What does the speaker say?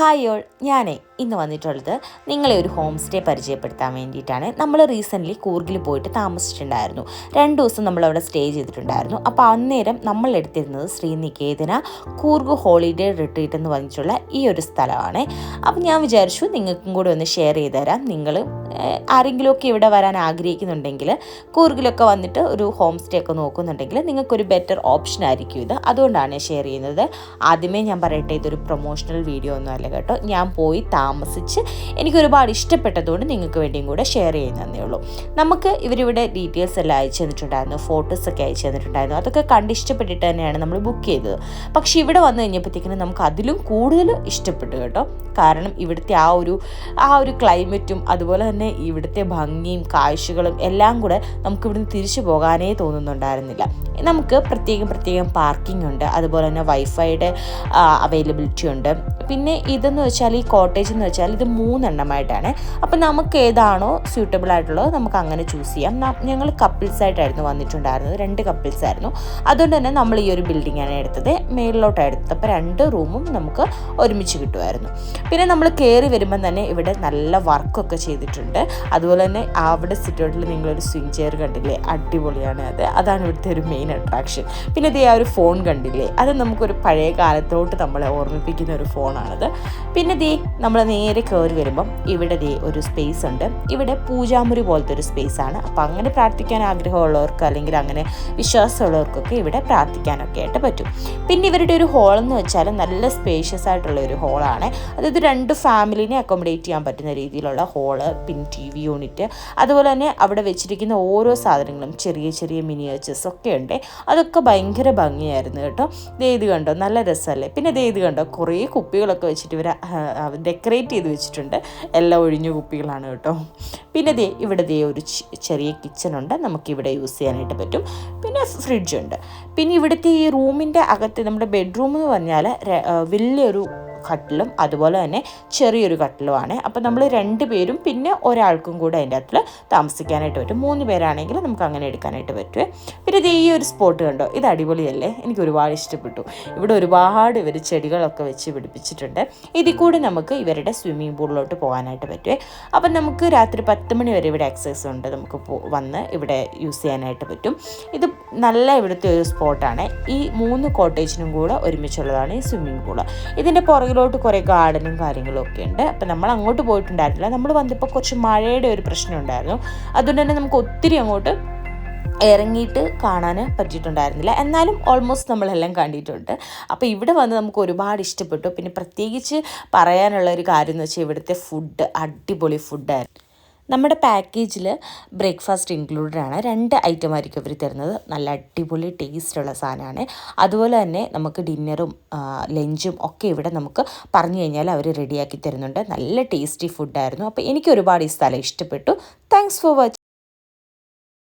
Hi all ഞാനേ. ഇന്ന് വന്നിട്ടുള്ളത് നിങ്ങളെ ഒരു ഹോം സ്റ്റേ പരിചയപ്പെടുത്താൻ വേണ്ടിയിട്ടാണ്. നമ്മൾ റീസെന്റ്ലി കൂർഗിൽ പോയിട്ട് താമസിച്ചിട്ടുണ്ടായിരുന്നു. രണ്ട് ദിവസം നമ്മൾ അവിടെ സ്റ്റേ ചെയ്തിട്ടുണ്ടായിരുന്നു. അപ്പോൾ അന്നേരം നമ്മൾ എടുത്തിരുന്നത് ശ്രീനികേതന കൂർഗ് ഹോളിഡേ റിട്രീറ്റ് എന്ന് പറഞ്ഞിട്ടുള്ള ഈ ഒരു സ്ഥലമാണ്. അപ്പോൾ ഞാൻ വിചാരിച്ചു നിങ്ങൾക്കും കൂടി ഒന്ന് ഷെയർ ചെയ്ത് തരാം. നിങ്ങൾ ആരെങ്കിലുമൊക്കെ ഇവിടെ വരാൻ ആഗ്രഹിക്കുന്നുണ്ടെങ്കിൽ കൂർഗിലൊക്കെ വന്നിട്ട് ഒരു ഹോം സ്റ്റേ ഒക്കെ നോക്കുന്നുണ്ടെങ്കിൽ നിങ്ങൾക്കൊരു ബെറ്റർ ഓപ്ഷൻ ആയിരിക്കും ഇത്. അതുകൊണ്ടാണ് ഷെയർ ചെയ്യുന്നത്. ആദ്യമേ ഞാൻ പറയട്ടെ ഇതൊരു പ്രൊമോഷണൽ വീഡിയോ ഒന്നും അല്ല കേട്ടോ. ഞാൻ പോയി താമസിച്ച് എനിക്ക് ഒരുപാട് ഇഷ്ടപ്പെട്ടതുകൊണ്ട് നിങ്ങൾക്ക് വേണ്ടിയും കൂടെ ഷെയർ ചെയ്യുന്നതേ ഉള്ളൂ. നമുക്ക് ഇവരിവിടെ ഡീറ്റെയിൽസ് എല്ലാം അയച്ചു തന്നിട്ടുണ്ടായിരുന്നു ഫോട്ടോസ് ഒക്കെ അയച്ചു തന്നിട്ടുണ്ടായിരുന്നു. അതൊക്കെ കണ്ട് ഇഷ്ടപ്പെട്ടിട്ട് തന്നെയാണ് നമ്മൾ ബുക്ക് ചെയ്തത്. പക്ഷേ ഇവിടെ വന്നു കഴിഞ്ഞപ്പോഴത്തേക്കിനും നമുക്ക് അതിലും കൂടുതൽ ഇഷ്ടപ്പെട്ടു കേട്ടോ. കാരണം ഇവിടുത്തെ ആ ഒരു ആ ഒരു ക്ലൈമറ്റും അതുപോലെ തന്നെ ഇവിടുത്തെ ഭംഗിയും കാഴ്ചകളും എല്ലാം കൂടെ നമുക്ക് ഇവിടുന്ന് തിരിച്ചു പോകാനേ തോന്നുന്നുണ്ടായിരുന്നില്ല. നമുക്ക് പ്രത്യേകം പ്രത്യേകം പാർക്കിംഗ് ഉണ്ട് അതുപോലെ തന്നെ വൈഫൈയുടെ അവൈലബിലിറ്റി ഉണ്ട്. പിന്നെ ഇതെന്ന് വെച്ചാൽ ഈ കോട്ടേജ് എന്ന് വെച്ചാൽ ഇത് മൂന്നെണ്ണമായിട്ടാണ്. അപ്പം നമുക്ക് ഏതാണോ സ്യൂട്ടബിൾ ആയിട്ടുള്ളത് നമുക്ക് അങ്ങനെ ചൂസ് ചെയ്യാം. ഞങ്ങൾ കപ്പിൾസ് ആയിട്ടായിരുന്നു വന്നിട്ടുണ്ടായിരുന്നത്. രണ്ട് കപ്പിൾസ് ആയിരുന്നു. അതുകൊണ്ട് തന്നെ നമ്മൾ ഈ ഒരു ബിൽഡിങ്ങാണ് എടുത്തത്. മേളിലോട്ടാണ് എടുത്തത് അപ്പോൾ രണ്ട് റൂമും നമുക്ക് ഒരുമിച്ച് കിട്ടുമായിരുന്നു. പിന്നെ നമ്മൾ കയറി വരുമ്പം തന്നെ ഇവിടെ നല്ല വർക്കൊക്കെ ചെയ്തിട്ടുണ്ട്. അതുപോലെ തന്നെ അവിടെ സിറ്റൗട്ടിൽ നിങ്ങളൊരു സ്വിങ് ചെയർ കണ്ടില്ലേ? അടിപൊളിയാണ് അത്. അതാണ് ഇവിടുത്തെ ഒരു മെയിൻ അട്രാക്ഷൻ പിന്നെ ഇതേ ആ ഒരു ഫോൺ കണ്ടില്ലേ? അത് നമുക്കൊരു പഴയ കാലത്തോട്ട് നമ്മളെ ഓർമ്മിപ്പിക്കുന്ന ഒരു ഫോണാണത് പിന്നെ ദേ നമ്മൾ നേരെ കയറി വരുമ്പം ഇവിടെ ദേ ഒരു സ്പേസ് ഉണ്ട്. ഇവിടെ പൂജാമുറി പോലത്തെ ഒരു സ്പേസ് ആണ്. അപ്പോൾ അങ്ങനെ പ്രാർത്ഥിക്കാൻ ആഗ്രഹമുള്ളവർക്ക് അല്ലെങ്കിൽ അങ്ങനെ വിശ്വാസമുള്ളവർക്കൊക്കെ ഇവിടെ പ്രാർത്ഥിക്കാനൊക്കെ ആയിട്ട് പറ്റും. പിന്നെ ഇവരുടെ ഒരു ഹോൾ എന്ന് വെച്ചാൽ നല്ല സ്പേഷ്യസ് ആയിട്ടുള്ള ഒരു ഹോളാണ് അതായത് രണ്ട് ഫാമിലിനെ അക്കോമഡേറ്റ് ചെയ്യാൻ പറ്റുന്ന രീതിയിലുള്ള ഹോൾ പിന്നെ ടി വി യൂണിറ്റ് അതുപോലെ തന്നെ അവിടെ വെച്ചിരിക്കുന്ന ഓരോ സാധനങ്ങളും ചെറിയ ചെറിയ മിനിയേച്ചേഴ്സ് ഒക്കെ ഉണ്ട്. അതൊക്കെ ഭയങ്കര ഭംഗിയായിരുന്നു കേട്ടോ. ദേ ഇത് കണ്ടോ? നല്ല രസമല്ലേ? പിന്നെ ദേ ഇത് കണ്ടോ? കുറേ കുപ്പികളൊക്കെ വെച്ചിട്ട് ഇവർ ഡെക്കറേറ്റ് ചെയ്ത് വെച്ചിട്ടുണ്ട്. എല്ലാം ഒഴിഞ്ഞ കുപ്പികളാണ് കേട്ടോ. പിന്നെ ദേ ഇവിടെ ദേ ഒരു ചെറിയ കിച്ചണുണ്ട് നമുക്കിവിടെ യൂസ് ചെയ്യാനായിട്ട് പറ്റും. പിന്നെ ഫ്രിഡ്ജ് ഉണ്ട് പിന്നെ ഇവിടുത്തെ ഈ റൂമിന്റെ അകത്ത് നമ്മുടെ ബെഡ്റൂം എന്ന് പറഞ്ഞാൽ വലിയൊരു കട്ടിലും അതുപോലെ തന്നെ ചെറിയൊരു കട്ടിലുമാണ്. അപ്പോൾ നമ്മൾ രണ്ട് പേരും പിന്നെ ഒരാൾക്കും കൂടെ അതിന്റെ അകത്തിൽ താമസിക്കാനായിട്ട് പറ്റും. മൂന്ന് പേരാണെങ്കിൽ നമുക്ക് അങ്ങനെ എടുക്കാനായിട്ട് പറ്റുമേ പിന്നെ ഇത് ഈ ഒരു സ്പോട്ട് കണ്ടോ? ഇത് അടിപൊളിയല്ലേ? എനിക്ക് ഒരുപാട് ഇഷ്ടപ്പെട്ടു. ഇവിടെ ഒരുപാട് ഇവർ ചെടികളൊക്കെ വെച്ച് പിടിപ്പിച്ചിട്ടുണ്ട്. ഇതിൽ കൂടെ നമുക്ക് ഇവരുടെ സ്വിമ്മിംഗ് പൂളിലോട്ട് പോകാനായിട്ട് പറ്റുമേ അപ്പം നമുക്ക് രാത്രി പത്ത് മണി വരെ ഇവിടെ ആക്സസ് ഉണ്ട്. നമുക്ക് വന്ന് ഇവിടെ യൂസ് ചെയ്യാനായിട്ട് പറ്റും. ഇത് നല്ല ഇവിടുത്തെ ഒരു സ്പോട്ടാണ്. ഈ മൂന്ന് കോട്ടേജിനും കൂടെ ഒരുമിച്ചുള്ളതാണ് ഈ സ്വിമ്മിംഗ് പൂൾ. ഇതിന്റെ പുറകിലോട്ട് കുറേ ഗാർഡനും കാര്യങ്ങളും ഒക്കെ ഉണ്ട്. അപ്പം നമ്മൾ അങ്ങോട്ട് പോയിട്ടുണ്ടായിരുന്നില്ല. നമ്മൾ വന്നപ്പോൾ കുറച്ച് മഴയുടെ ഒരു പ്രശ്നം ഉണ്ടായിരുന്നു. അതുകൊണ്ട് തന്നെ നമുക്ക് ഒത്തിരി അങ്ങോട്ട് ഇറങ്ങിയിട്ട് കാണാൻ പറ്റിയിട്ടുണ്ടായിരുന്നില്ല. എന്നാലും ഓൾമോസ്റ്റ് നമ്മളെല്ലാം കണ്ടിട്ടുണ്ട്. അപ്പോൾ ഇവിടെ വന്ന് നമുക്ക് ഒരുപാട് ഇഷ്ടപ്പെട്ടു. പിന്നെ പ്രത്യേകിച്ച് പറയാനുള്ള ഒരു കാര്യം എന്ന് വെച്ചാൽ ഇവിടുത്തെ ഫുഡ് അടിപൊളി ഫുഡായിരുന്നു നമ്മുടെ പാക്കേജിൽ ബ്രേക്ക്ഫാസ്റ്റ് ഇൻക്ലൂഡഡ് ആണ്. രണ്ട് ഐറ്റം ആയിരിക്കും അവർ തരുന്നത്. നല്ല അടിപൊളി ടേസ്റ്റുള്ള സാധനമാണ്. അതുപോലെ തന്നെ നമുക്ക് ഡിന്നറും ലഞ്ചും ഒക്കെ ഇവിടെ നമുക്ക് പറഞ്ഞു കഴിഞ്ഞാൽ അവർ റെഡിയാക്കി തരുന്നുണ്ട്. നല്ല ടേസ്റ്റി ഫുഡായിരുന്നു അപ്പോൾ എനിക്ക് ഒരുപാട് ഈ സ്ഥലം ഇഷ്ടപ്പെട്ടു. Thanks for watching